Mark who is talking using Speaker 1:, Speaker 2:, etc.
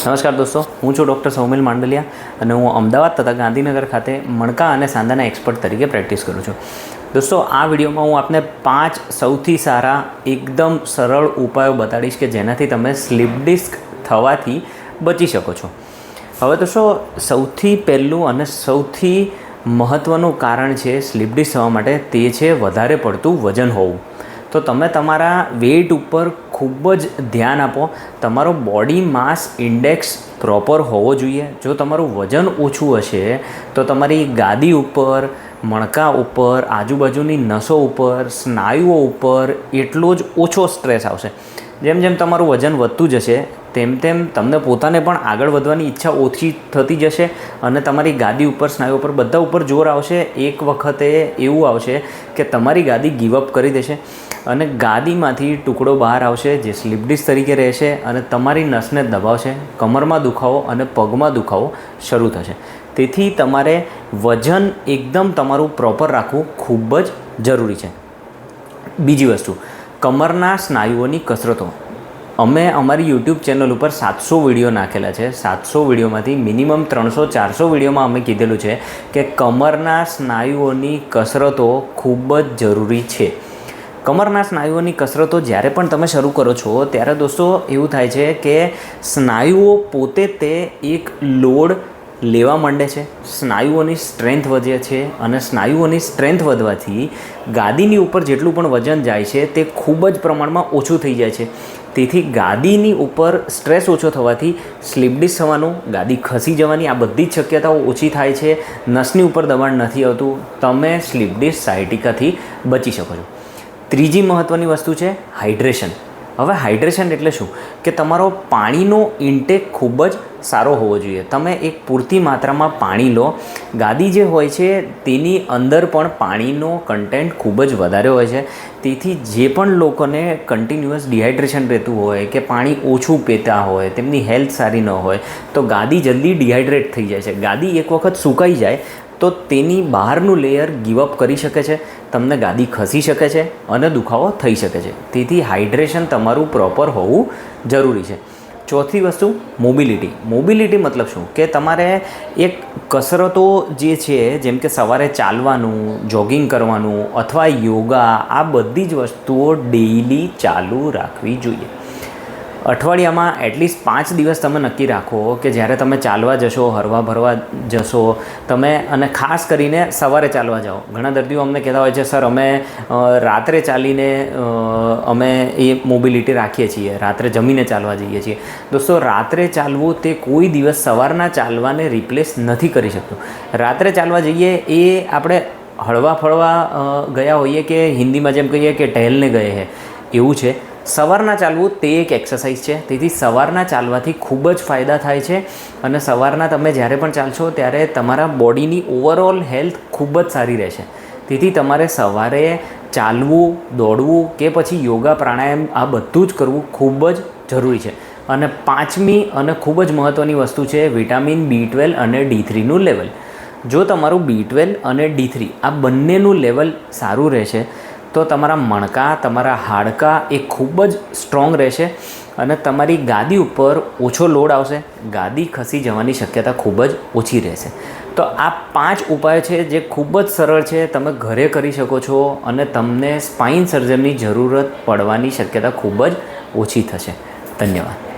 Speaker 1: નમસ્કાર દોસ્તો, હું છું ડૉક્ટર સૌમિલ માંડલિયા અને હું અમદાવાદ તથા ગાંધીનગર ખાતે મણકા અને સાંધાના એક્સપર્ટ તરીકે પ્રેક્ટિસ કરું છું. દોસ્તો, આ વિડીયોમાં હું આપને પાંચ સૌથી સારા, એકદમ સરળ ઉપાયો બતાડીશ કે જેનાથી તમે સ્લીપ ડિસ્ક થવાથી બચી શકો છો. હવે દોસ્તો, સૌથી પહેલું અને સૌથી મહત્ત્વનું કારણ છે સ્લીપ ડિસ્ક થવા માટે તે છે વધારે પડતું વજન હોવું. તો તમે તમારા વેઇટ ઉપર ખૂબ જ ધ્યાન આપો. તમારો બોડી માસ ઇન્ડેક્સ પ્રોપર હોવો જોઈએ. જો તમારું વજન ઓછું હશે, તો તમારી ગાદી ઉપર, મણકા ઉપર, આજુબાજુની નસો ઉપર, સ્નાયુઓ ઉપર એટલો જ ઓછો સ્ટ્રેસ આવશે. જેમ જેમ તમારું વજન વધતું જશે, તેમ તેમ તમને પોતાને પણ આગળ વધવાની ઈચ્છા ઓછી થતી જશે અને તમારી ગાદી ઉપર, સ્નાયુ ઉપર, બધા ઉપર જોર આવશે. એક વખતે એવું આવશે કે તમારી ગાદી ગીવઅપ કરી દેશે અને ગાદીમાંથી ટુકડો બહાર આવશે જે સ્લીપ ડિસ્ક તરીકે રહેશે અને તમારી નસને દબાવશે, કમરમાં દુખાવો અને પગમાં દુખાવો શરૂ થશે. તેથી તમારે વજન એકદમ તમારું પ્રોપર રાખવું ખૂબ જ જરૂરી છે. બીજી વસ્તુ કમરના સ્નાયુઓની કસરતો. અમે અમારી યુટ્યુબ ચેનલ ઉપર સાતસો વીડિયો નાખેલા છે. સાતસો વિડીયોમાંથી મિનિમમ ત્રણસો, ચારસો વિડીયોમાં અમે કીધેલું છે કે કમરના સ્નાયુઓની કસરતો ખૂબ જ જરૂરી છે. કમરના સ્નાયુઓની કસરતો જ્યારે પણ તમે શરૂ કરો છો, ત્યારે દોસ્તો એવું થાય છે કે સ્નાયુઓ પોતે તે એક લોડ લેવા માંડે છે. સ્નાયુઓની સ્ટ્રેન્થ વધે છે અને સ્નાયુઓની સ્ટ્રેન્થ વધવાથી ગાદીની ઉપર જેટલું પણ વજન જાય છે તે ખૂબ જ પ્રમાણમાં ઓછું થઈ જાય છે. તેથી ગાદીની ઉપર સ્ટ્રેસ ઓછો થવાથી સ્લીપ ડિસ્ક થવાનું, ગાદી ખસી જવાની આ બધી જ શક્યતાઓ ઓછી થાય છે. નસની ઉપર દબાણ નથી આવતું. તમે સ્લીપ ડિસ્ક સાયટિકાથી બચી શકો છો. ત્રીજી મહત્ત્વની વસ્તુ છે હાઇડ્રેશન હવે હાઇડ્રેશન એટલે શું? કે તમારો પાણીનો ઇન્ટેક ખૂબ જ સારો હોવો જોઈએ. તમે એક પૂરતી માત્રામાં પાણી લો. ગાદી જે હોય છે, તેની અંદર પણ પાણીનો કન્ટેન્ટ ખૂબ જ વધારે હોય છે. તેથી જે પણ લોકોને કન્ટિન્યુઅસ ડિહાઇડ્રેશન રહેતું હોય કે પાણી ઓછું પીતા હોય, તેમની હેલ્થ સારી ન હોય, તો ગાદી જલ્દી ડિહાઇડ્રેટ થઈ જાય છે. ગાદી એક વખત સુકાઈ જાય તો તેની બહારનું લેયર ગીવઅપ કરી શકે છે, તમને ગાદી ખસી શકે છે અને દુખાવો થઈ શકે છે. તેથી હાઇડ્રેશન તમારું પ્રોપર હોવું જરૂરી છે. ચોથી વસ્તુ મોબિલિટી મોબિલિટી મતલબ શું? કે તમારે એક કસરતો જે છે, જેમ કે સવારે ચાલવાનું જોગિંગ કરવાનું અથવા યોગા, આ બધી જ વસ્તુઓ ડેઈલી ચાલુ રાખવી જોઈએ. અઠવાડિયામાં એટલીસ્ટ પાંચ દિવસ તમે નક્કી રાખો કે જ્યારે તમે ચાલવા જશો, હરવા ભરવા જશો, તમે અને ખાસ કરીને સવારે ચાલવા જાઓ. ઘણા દર્દીઓ અમને કહેતા હોય છે, સર, અમે રાત્રે ચાલીને અમે એ મોબિલિટી રાખીએ છીએ. રાત્રે જમીને ચાલવા જઈએ છીએ. દોસ્તો, રાત્રે ચાલવું તે કોઈ દિવસ સવારના ચાલવાને રિપ્લેસ નથી કરી શકતું. રાત્રે ચાલવા જઈએ એ આપણે હળવા ફળવા ગયા હોઈએ કે હિન્દીમાં જેમ કહીએ કે ટહેલને ગયે હે. એવું છે. સવારના ચાલવું તે એક એક્સરસાઇઝ છે. તેથી સવારના ચાલવાથી ખૂબ જ ફાયદા થાય છે અને સવારના તમે જ્યારે પણ ચાલશો ત્યારે તમારા બોડીની ઓવરઓલ હેલ્થ ખૂબ જ સારી રહેશે. તેથી તમારે સવારે ચાલવું, દોડવું કે પછી યોગા, પ્રાણાયામ આ બધું જ કરવું ખૂબ જ જરૂરી છે. અને પાંચમી અને ખૂબ જ મહત્ત્વની વસ્તુ છે વિટામિન બી ટ્વેલ્વ અને ડી થ્રીનું લેવલ. જો તમારું બી ટ્વેલ્વ અને ડી થ્રી આ બંનેનું લેવલ સારું રહેશે તો તમારા મણકા, તમારા હાડકાં એ ખૂબ જ સ્ટ્રોંગ રહેશે અને તમારી ગાદી ઉપર ઓછો લોડ આવશે. ગાદી ખસી જવાની શક્યતા ખૂબ જ ઓછી રહેશે. તો આ પાંચ ઉપાય છે જે ખૂબ જ સરળ છે. તમે ઘરે કરી શકો છો અને તમને સ્પાઇન સર્જનની જરૂરત પડવાની શક્યતા ખૂબ જ ઓછી થશે. ધન્યવાદ.